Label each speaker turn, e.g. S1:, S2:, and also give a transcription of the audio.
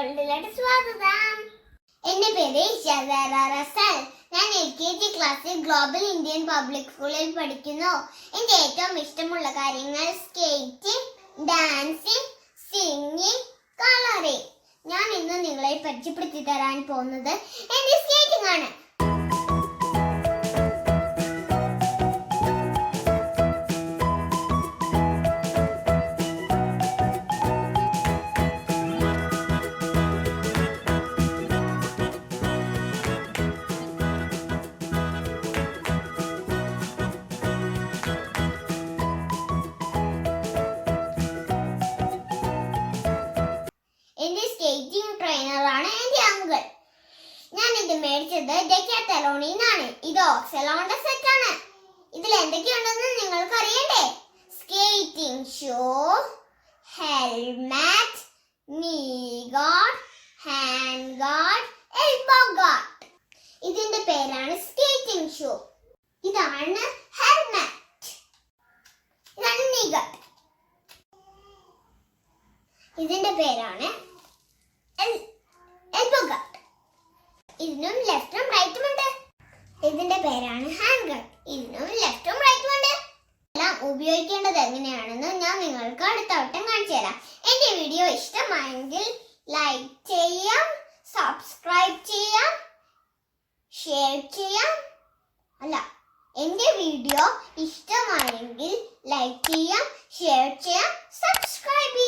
S1: വേൾഡിലേക്ക് സ്വാഗതം. എന്റെ പേര് റസൽ. ഞാൻ എൽ കെ ജി ക്ലാസ്സിൽ ഗ്ലോബൽ ഇന്ത്യൻ പബ്ലിക് സ്കൂളിൽ പഠിക്കുന്നു. എന്റെ ഏറ്റവും ഇഷ്ടമുള്ള കാര്യങ്ങൾ സ്കേറ്റിംഗ് ഡാൻസിങ് സിംഗിങ് കളറിംഗ്. ഞാൻ ഇന്ന് നിങ്ങളെ പരിചയപ്പെടുത്തി തരാൻ പോകുന്നത് എന്റെ സ്കേറ്റിംഗ് ആണ്. അങ്കിൾ ഞാൻ ഇത് മേടിച്ചത് ഡെക്കാത്തലോണിൽ നിന്നാണ് ഇത് ഓക്സലോണിന്റെ സെറ്റ് ആണ്. ഇതിൽ എന്തൊക്കെയുണ്ടെന്ന് നിങ്ങൾക്ക് അറിയണ്ടേ skating shoe helmet knee guard hand guard elbow guard ഇതിന്റെ പേരാണ് സ്കേറ്റിംഗ് ഷൂ ഇതാണ് ഹെൽമെറ്റ് ഇതാണ് നീ ഗാർഡ് ഇതിന്റെ പേരാണ് എൽ- ഇതിനും ലെഫ്റ്റും റൈറ്റും ഉണ്ട്. ഇതിന്റെ പേരാണ് ഹാൻഡ് ഗൺ ഇതിനും ലെഫ്റ്റും റൈറ്റും ഉണ്ട്. എല്ലാം ഉപയോഗിക്കേണ്ടത് എങ്ങനെയാണെന്ന് ഞാൻ നിങ്ങൾക്ക് അടുത്ത വട്ടം കാണിച്ചു തരാം. എന്റെ വീഡിയോ ഇഷ്ടമായെങ്കിൽ ലൈക്ക് ചെയ്യാം സബ്സ്ക്രൈബ് ചെയ്യാം ഷെയർ ചെയ്യാം. അല്ല എന്റെ വീഡിയോ ഇഷ്ടമായെങ്കിൽ ലൈക്ക് ചെയ്യാം ഷെയർ ചെയ്യാം സബ്സ്ക്രൈബ്.